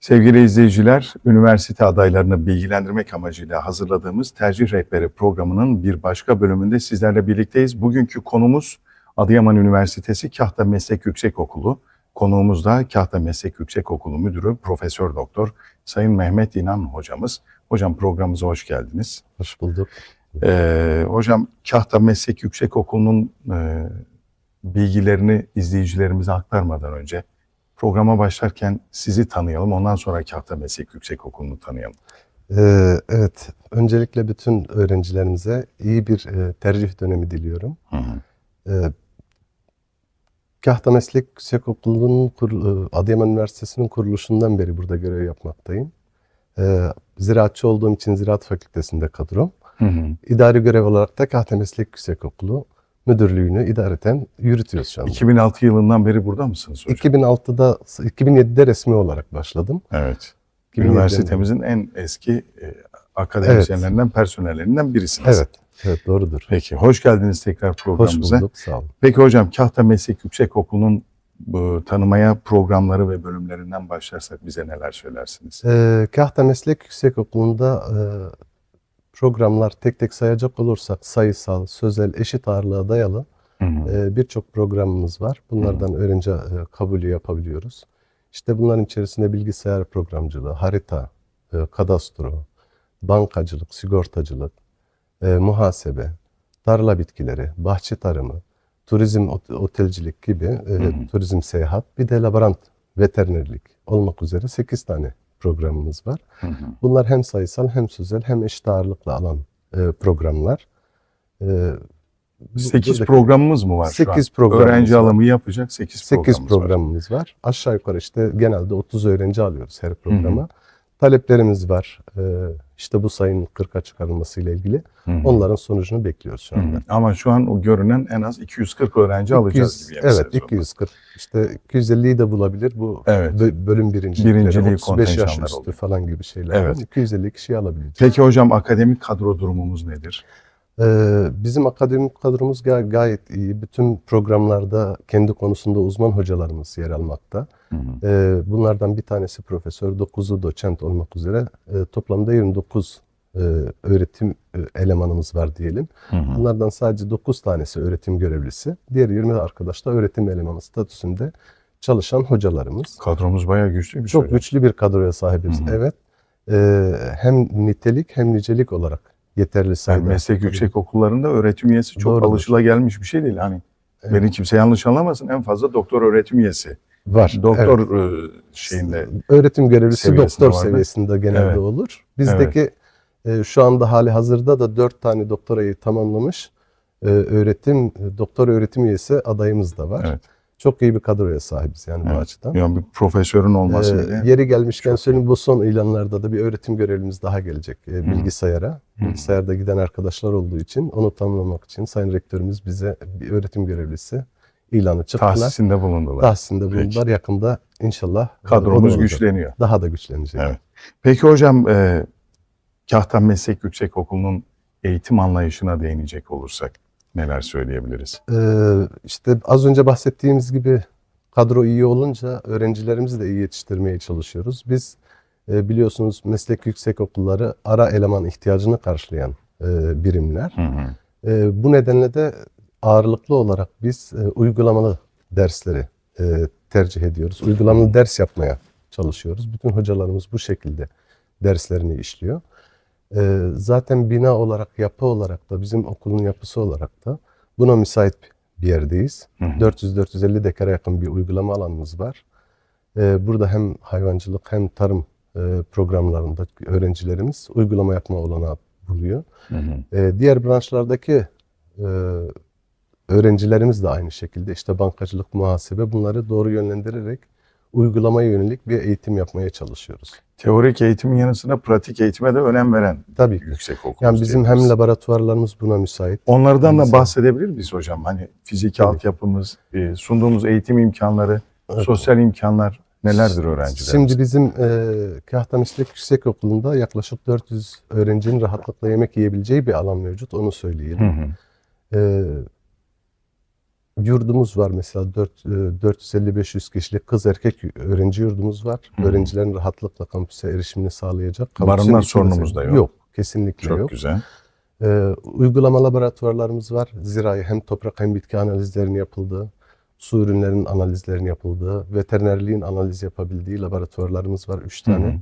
Sevgili izleyiciler, üniversite adaylarını bilgilendirmek amacıyla hazırladığımız Tercih Rehberi programının bir başka bölümünde sizlerle birlikteyiz. Bugünkü konumuz Adıyaman Üniversitesi Kahta Meslek Yüksekokulu. Konuğumuz da Kahta Meslek Yüksekokulu Müdürü Profesör Doktor Sayın Mehmet İnan hocamız. Hocam programımıza hoş geldiniz. Hoş bulduk. Ee, hocam Kahta Meslek Yüksekokulu'nun e, bilgilerini izleyicilerimize aktarmadan önce programa başlarken sizi tanıyalım. Ondan sonra Kahta Meslek Yüksekokulu'nu tanıyalım. Ee, evet, öncelikle bütün öğrencilerimize iyi bir e, tercih dönemi diliyorum. Hı hı. Ee, Kahta Meslek Yüksekokulu'nun kur- e, Adıyaman Üniversitesi'nin kuruluşundan beri burada görev yapmaktayım. Ee, ziraatçı olduğum için Ziraat Fakültesi'nde kadrom. Hı hı. İdari görev olarak da Kahta Meslek Yüksekokulu müdürlüğünü idareten yürütüyoruz şu anda. 2006 yılından beri burada mısınız hocam? 2006'da, 2007'de resmi olarak başladım. Evet. 2007'den Üniversitemizin en eski e, akademisyenlerinden, personellerinden birisiniz. Evet, evet doğrudur. Peki, hoş geldiniz tekrar Hoş programımıza. bulduk, sağ olun. Peki hocam, Kahta Meslek Yüksekokulu'nun bu tanımaya programları ve bölümlerinden başlarsak bize neler söylersiniz? Ee, Kahta Meslek Yüksekokulu'nda e, programlar tek tek sayacak olursak sayısal, sözel, eşit ağırlığa dayalı e, birçok programımız var. Bunlardan öğrenci e, kabulü yapabiliyoruz. İşte bunların içerisinde bilgisayar programcılığı, harita, e, kadastro, bankacılık, sigortacılık, e, muhasebe, tarla bitkileri, bahçe tarımı, turizm, ot- otelcilik gibi e, turizm seyahat, bir de laborant, veterinerlik olmak üzere 8 tane programımız var. Hı hı. Bunlar hem sayısal hem sözel hem eşit ağırlıkla alan e, programlar. E, bu- 8 buradaki programımız mı var şu an? 8 programımız Öğrenci var. alımı yapacak 8, 8 programımız var. programımız var. Aşağı yukarı işte genelde 30 öğrenci alıyoruz her programa. Taleplerimiz var. E, işte bu sayının 40'a çıkarılması ile ilgili. Hı hı. Onların sonucunu bekliyoruz şu Hı anda. hı. Ama şu an o görünen en az 240 öğrenci alacağız 200 gibi. yani Evet sezonda. 240. İşte 250'yi de bulabilir bu Evet. bö- bölüm birincilikleri. Birinciliği 35 yaş üstü oluyor. falan gibi şeyler. Evet. 250 kişi alabileceğiz. Peki hocam akademik kadro durumumuz nedir? Ee, bizim akademik kadromuz ga- gayet iyi. Bütün programlarda kendi konusunda uzman hocalarımız yer almakta. Hı hı. Ee, bunlardan bir tanesi profesör, 9'u doçent olmak üzere e, toplamda 29 e, öğretim e, elemanımız var diyelim. Hı hı. Bunlardan sadece 9 tanesi öğretim görevlisi. Diğer 20 arkadaş da öğretim elemanı statüsünde çalışan hocalarımız. Kadromuz bayağı güçlü bir Çok hocam. güçlü bir kadroya sahibiz. Hı hı. Evet. Ee, hem nitelik hem nicelik olarak yeterli Yani sayıda. meslek yüksek okullarında öğretim üyesi çok Doğrudur. alışılagelmiş bir şey değil. Hani Evet. beni kimse yanlış anlamasın en fazla doktor öğretim üyesi. var. Doktor Evet. e, şeyinde öğretim görevlisi doktor var mı? seviyesinde genelde Evet. olur. Bizdeki e, şu anda hali hazırda da dört tane doktorayı tamamlamış e, öğretim doktor öğretim üyesi adayımız da var. Evet. Çok iyi bir kadroya sahibiz yani bu Evet. açıdan. yani bir profesörün olması Ee, yeri gelmişken çok söyleyeyim bu son ilanlarda da bir öğretim görevlimiz daha gelecek e, bilgisayara. Hı. Bilgisayarda giden arkadaşlar olduğu için onu tamamlamak için Sayın Rektörümüz bize bir öğretim görevlisi ilanı çıktılar. tahsisinde bulundular. Tahsisinde bulundular. Yakında inşallah Kadromuz güçleniyor. Daha da güçlenecek. Evet. Peki hocam e, Kahtan Meslek Yüksekokulu'nun eğitim anlayışına değinecek olursak neler söyleyebiliriz? Ee, işte az önce bahsettiğimiz gibi kadro iyi olunca öğrencilerimizi de iyi yetiştirmeye çalışıyoruz. Biz e, biliyorsunuz meslek yüksek okulları ara eleman ihtiyacını karşılayan e, birimler. Hı hı. E, bu nedenle de ağırlıklı olarak biz e, uygulamalı dersleri e, tercih ediyoruz. Uygulamalı ders yapmaya çalışıyoruz. Bütün hocalarımız bu şekilde derslerini işliyor. E, zaten bina olarak, yapı olarak da bizim okulun yapısı olarak da buna müsait bir yerdeyiz. Hı hı. 400-450 dekara yakın bir uygulama alanımız var. E, burada hem hayvancılık hem tarım e, programlarında öğrencilerimiz uygulama yapma olanağı buluyor. Hı hı. Ee, diğer branşlardaki e, öğrencilerimiz de aynı şekilde işte bankacılık, muhasebe bunları doğru yönlendirerek uygulamaya yönelik bir eğitim yapmaya çalışıyoruz. Teorik eğitimin yanı sıra pratik eğitime de önem veren Tabii. yüksek okul. Yani bizim hem laboratuvarlarımız buna müsait. Onlardan da bahsedebilir miyiz hocam? Hani fiziki Tabii. altyapımız, e, sunduğumuz eğitim imkanları, Evet. sosyal imkanlar nelerdir öğrenciler? Şimdi bizim e, Kahta Meslek Yüksekokulu'nda yaklaşık 400 öğrencinin rahatlıkla yemek yiyebileceği bir alan mevcut. Onu Hı söyleyelim. hı. E, yurdumuz var mesela 4, 450-500 kişilik kız erkek öğrenci yurdumuz var. Hı. Öğrencilerin rahatlıkla kampüse erişimini sağlayacak. Barınma Kampüsün içinde- sorunumuz da yok. Yok, kesinlikle Çok yok. güzel. Ee, uygulama laboratuvarlarımız var. Zirai hem toprak hem bitki analizlerinin yapıldığı, su ürünlerinin analizlerinin yapıldığı, veterinerliğin analiz yapabildiği laboratuvarlarımız var. Üç Hı hı. tane.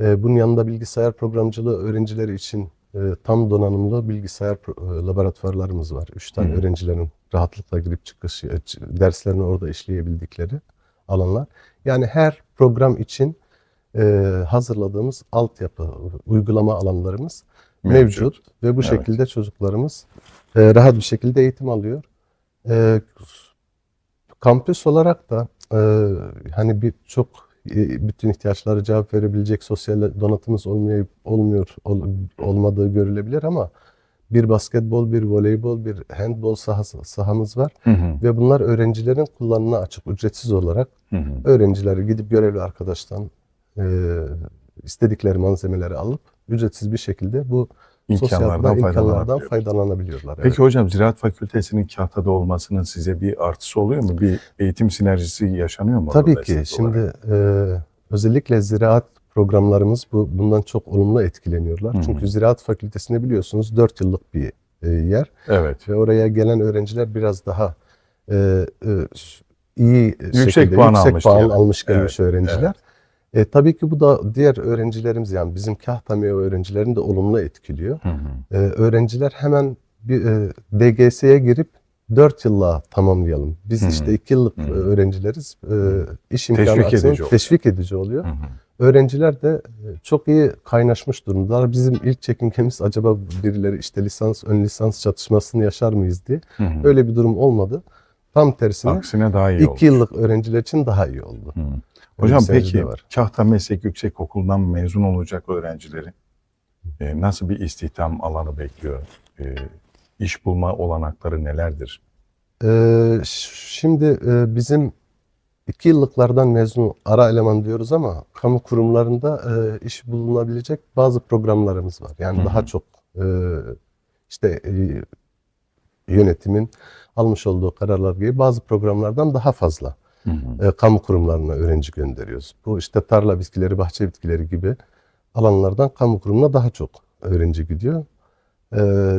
Ee, bunun yanında bilgisayar programcılığı öğrencileri için e, tam donanımlı bilgisayar e, laboratuvarlarımız var. Üç tane Hı hı. öğrencilerin rahatlıkla girip çıkış, e, derslerini orada işleyebildikleri alanlar. Yani her program için e, hazırladığımız altyapı, uygulama alanlarımız mevcut, ve bu Evet. şekilde çocuklarımız e, rahat bir şekilde eğitim alıyor. E, kampüs olarak da e, hani bir çok e, bütün ihtiyaçlara cevap verebilecek sosyal donatımız olmuyor, olmuyor ol- olmadığı görülebilir ama bir basketbol, bir voleybol, bir handbol sahası, sahamız var Hı hı. ve bunlar öğrencilerin kullanımına açık, ücretsiz olarak Hı hı. öğrenciler gidip görevli arkadaştan e, istedikleri malzemeleri alıp ücretsiz bir şekilde bu İmkanlardan imkanlardan faydalanabiliyor. faydalanabiliyorlar. Peki hocam Ziraat Fakültesinin Kahta'da olmasının size bir artısı oluyor mu? Bir eğitim sinerjisi yaşanıyor mu? Tabii ki. Şimdi olarak? e, özellikle ziraat programlarımız bu bundan çok olumlu etkileniyorlar. Hı. Çünkü ziraat fakültesinde biliyorsunuz 4 yıllık bir e, yer Evet. ve oraya gelen öğrenciler biraz daha e, e, iyi şekilde puan yüksek almış puan diyelim. almış gelmiş Evet, öğrenciler. E, tabii ki bu da diğer öğrencilerimiz yani bizim Kahtamiye öğrencilerini de olumlu etkiliyor. Hı hı. Ee, öğrenciler hemen bir e, DGS'ye girip 4 yılla tamamlayalım. Biz Hı hı. işte 2 yıllık Hı hı. e, öğrencileriz. E, iş imkanı Teşvik edici oluyor. teşvik edici oluyor. Hı hı. Öğrenciler de e, çok iyi kaynaşmış durumdalar. Bizim ilk çekinkemiz acaba birileri işte lisans, ön lisans çatışmasını yaşar mıyız diye. Hı hı. Öyle bir durum olmadı. Tam tersine Aksine daha iyi oldu. 2 yıllık öğrenciler için daha iyi oldu. Hı. Hocam peki var. Kahta Meslek Yüksekokulu'ndan mezun olacak öğrencileri e, nasıl bir istihdam alanı bekliyor? E, iş bulma olanakları nelerdir? Ee, şimdi e, bizim iki yıllıklardan mezun ara eleman diyoruz ama kamu kurumlarında e, iş bulunabilecek bazı programlarımız var. Yani Hı hı. daha çok e, işte e, yönetimin almış olduğu kararlar gibi bazı programlardan daha fazla Hı hı. e, kamu kurumlarına öğrenci gönderiyoruz. Bu işte tarla bitkileri, bahçe bitkileri gibi alanlardan kamu kurumuna daha çok öğrenci gidiyor. E,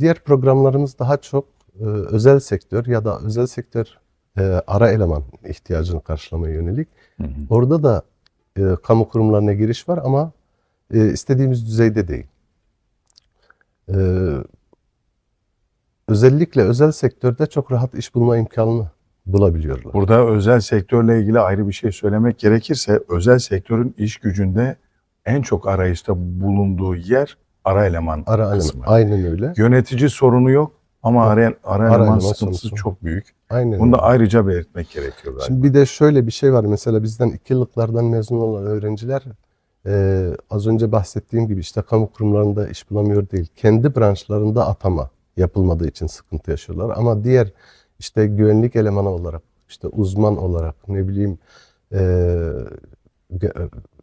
diğer programlarımız daha çok e, özel sektör ya da özel sektör e, ara eleman ihtiyacını karşılamaya yönelik. Hı hı. Orada da e, kamu kurumlarına giriş var ama e, istediğimiz düzeyde değil. E, özellikle özel sektörde çok rahat iş bulma imkanını bulabiliyorlar. Burada özel sektörle ilgili ayrı bir şey söylemek gerekirse özel sektörün iş gücünde en çok arayışta bulunduğu yer ara eleman Ara kısmı. Aynen öyle. Yönetici sorunu yok ama Yok. ara, ara, eleman sıkıntısı çok büyük. Aynen Bunu da ayrıca belirtmek gerekiyor galiba. Şimdi bir de şöyle bir şey var. Mesela bizden iki yıllıklardan mezun olan öğrenciler e, az önce bahsettiğim gibi işte kamu kurumlarında iş bulamıyor değil. Kendi branşlarında atama yapılmadığı için sıkıntı yaşıyorlar. Ama diğer işte güvenlik elemanı olarak, işte uzman olarak, ne bileyim e,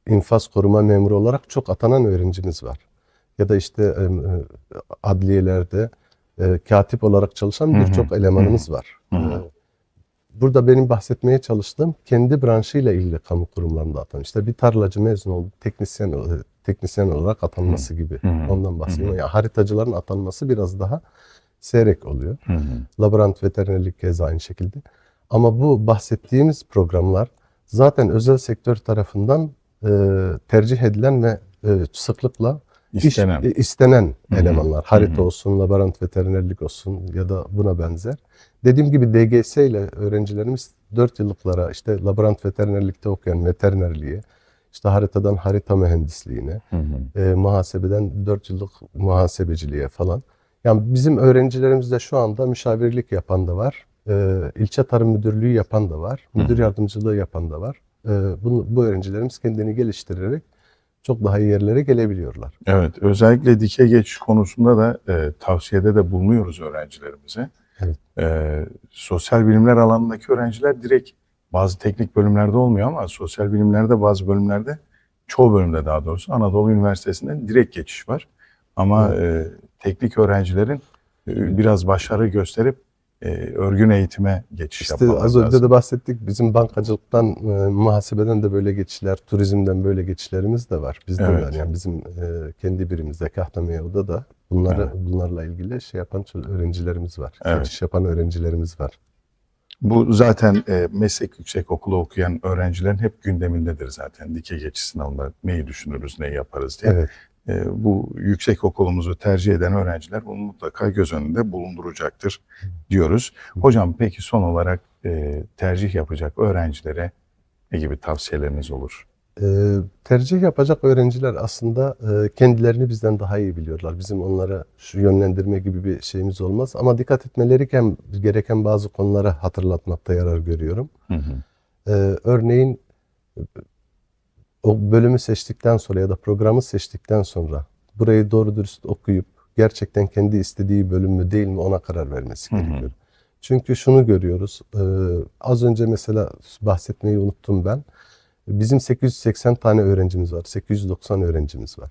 infaz koruma memuru olarak çok atanan öğrencimiz var. Ya da işte e, adliyelerde e, katip olarak çalışan birçok elemanımız var. hı. E, Burada benim bahsetmeye çalıştığım kendi branşıyla ilgili kamu kurumlarında atan. İşte bir tarlacı mezun oldu, teknisyen teknisyen olarak atanması gibi. Hı hı, Ondan bahsediyorum. Yani haritacıların atanması biraz daha seyrek oluyor. Hı hı. Laborant veterinerlik keza aynı şekilde. Ama bu bahsettiğimiz programlar zaten özel sektör tarafından e, tercih edilen ve e, sıklıkla İstenen. e, istenen Hı hı. elemanlar. Harita Hı hı. olsun, laborant veterinerlik olsun ya da buna benzer. Dediğim gibi DGS ile öğrencilerimiz 4 yıllıklara işte laborant veterinerlikte okuyan veterinerliğe, işte haritadan harita mühendisliğine, Hı hı. e, muhasebeden 4 yıllık muhasebeciliğe falan. Yani bizim öğrencilerimizde şu anda müşavirlik yapan da var. E, ilçe tarım müdürlüğü yapan da var. Müdür yardımcılığı yapan da var. E, bunu, bu öğrencilerimiz kendini geliştirerek çok daha iyi yerlere gelebiliyorlar. Evet, özellikle dikey geçiş konusunda da e, tavsiyede de bulunuyoruz öğrencilerimize. Evet. E, sosyal bilimler alanındaki öğrenciler direkt bazı teknik bölümlerde olmuyor ama sosyal bilimlerde bazı bölümlerde çoğu bölümde daha doğrusu Anadolu Üniversitesi'nden direkt geçiş var. Ama e, teknik öğrencilerin e, biraz başarı gösterip e, örgün eğitime geçiş İşte yapmaları az önce lazım. de bahsettik. Bizim bankacılıktan, e, muhasebeden de böyle geçişler, turizmden böyle geçişlerimiz de var. Bizde Evet. var. Yani bizim e, kendi birimizde Kahta Meo'da da bunları Evet. bunlarla ilgili şey yapan öğrencilerimiz var. Evet. Geçiş yapan öğrencilerimiz var. Bu zaten e, meslek yüksekokulu okuyan öğrencilerin hep gündemindedir zaten. Dike geçiş sınavında neyi düşünürüz, neyi yaparız diye. Evet. E, bu yüksek okulumuzu tercih eden öğrenciler bunu mutlaka göz önünde bulunduracaktır diyoruz. Hocam peki son olarak e, tercih yapacak öğrencilere ne gibi tavsiyeleriniz olur? E, tercih yapacak öğrenciler aslında e, kendilerini bizden daha iyi biliyorlar. Bizim onlara şu yönlendirme gibi bir şeyimiz olmaz. Ama dikkat etmeleri gereken- bazı konulara hatırlatmakta yarar görüyorum. Hı hı. Ee, örneğin o bölümü seçtikten sonra ya da programı seçtikten sonra burayı doğru dürüst okuyup gerçekten kendi istediği bölüm mü değil mi ona karar vermesi Hı hı. gerekiyor. Çünkü şunu görüyoruz. e, az önce mesela bahsetmeyi unuttum ben. Bizim 880 tane öğrencimiz var. 890 öğrencimiz var.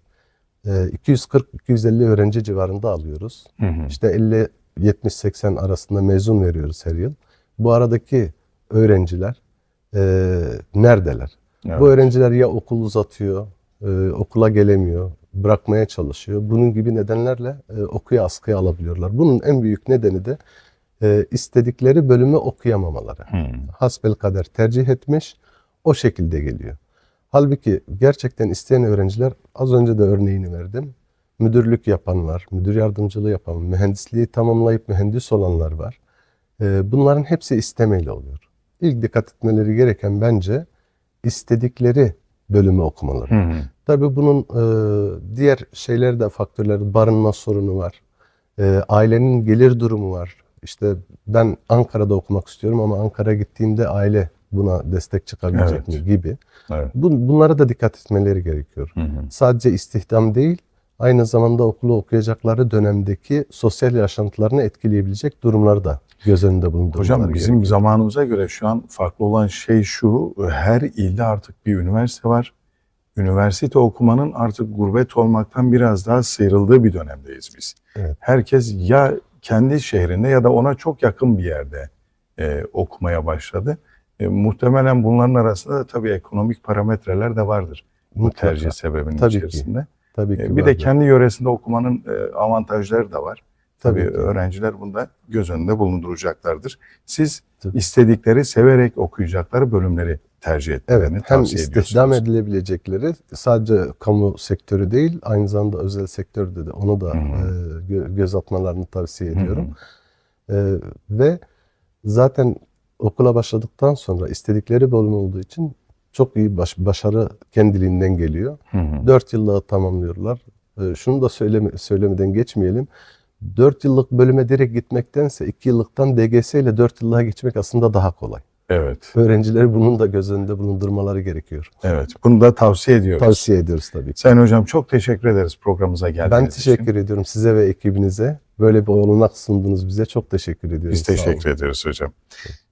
E, 240-250 öğrenci civarında alıyoruz. Hı hı. İşte 50 70 80 arasında mezun veriyoruz her yıl. Bu aradaki öğrenciler e, neredeler? Evet. Bu öğrenciler ya okul uzatıyor, e, okula gelemiyor, bırakmaya çalışıyor. Bunun gibi nedenlerle e, okuya askıya alabiliyorlar. Bunun en büyük nedeni de e, istedikleri bölümü okuyamamaları. Hı. Hasbelkader tercih etmiş, o şekilde geliyor. Halbuki gerçekten isteyen öğrenciler, az önce de örneğini verdim. Müdürlük yapan var, müdür yardımcılığı yapan, mühendisliği tamamlayıp mühendis olanlar var. E, bunların hepsi istemeyle oluyor. İlk dikkat etmeleri gereken bence istedikleri bölümü okumaları. Hı hı. Tabii bunun e, diğer şeyler de faktörler, barınma sorunu var. E, ailenin gelir durumu var. İşte ben Ankara'da okumak istiyorum ama Ankara gittiğimde aile buna destek çıkabilecek Evet. mi gibi. Evet. Bu, bunlara da dikkat etmeleri gerekiyor. Hı hı. Sadece istihdam değil, aynı zamanda okulu okuyacakları dönemdeki sosyal yaşantılarını etkileyebilecek durumları da göz önünde bulundurmaları Hocam bizim gerekiyor. zamanımıza göre şu an farklı olan şey şu, her ilde artık bir üniversite var. Üniversite okumanın artık gurbet olmaktan biraz daha sıyrıldığı bir dönemdeyiz biz. Evet. Herkes ya kendi şehrinde ya da ona çok yakın bir yerde e, okumaya başladı. E, muhtemelen bunların arasında da tabii ekonomik parametreler de vardır bu tercih sebebinin Tabii ki. içerisinde. Tabii E, ki bir de vardır. kendi yöresinde okumanın e, avantajları da var. Tabii, Tabii öğrenciler bunda göz önünde bulunduracaklardır. Siz Tabii. istedikleri, severek okuyacakları bölümleri tercih etmelerini Evet, hem tavsiye istihdam edilebilecekleri sadece kamu sektörü değil, aynı zamanda özel sektörde de onu da Hı hı. e, gö- göz atmalarını tavsiye Hı hı. ediyorum. E, ve zaten okula başladıktan sonra istedikleri bölüm olduğu için çok iyi baş- başarı kendiliğinden geliyor. Hı hı. 4 yıllığı tamamlıyorlar. E, şunu da söyleme, söylemeden geçmeyelim. 4 yıllık bölüme direkt gitmektense 2 yıllıktan DGS ile 4 yıllığa geçmek aslında daha kolay. Evet, Öğrencileri bunun da göz önünde bulundurmaları gerekiyor. evet. Bunu da tavsiye ediyoruz. Tavsiye ediyoruz tabii. Sayın Hocam çok teşekkür ederiz programımıza geldiğiniz Ben teşekkür için. ediyorum size ve ekibinize. Böyle bir olanak sundunuz bize. Çok teşekkür ediyorum. Biz teşekkür ederiz hocam.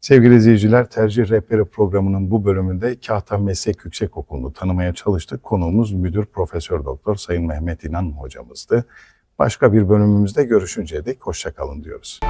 Sevgili izleyiciler, Tercih Rehberi programının bu bölümünde Kahta Meslek Yüksekokulu'nu tanımaya çalıştık. Konuğumuz Müdür Profesör Doktor Sayın Mehmet İnan hocamızdı. Başka bir bölümümüzde görüşünceye dek hoşçakalın diyoruz.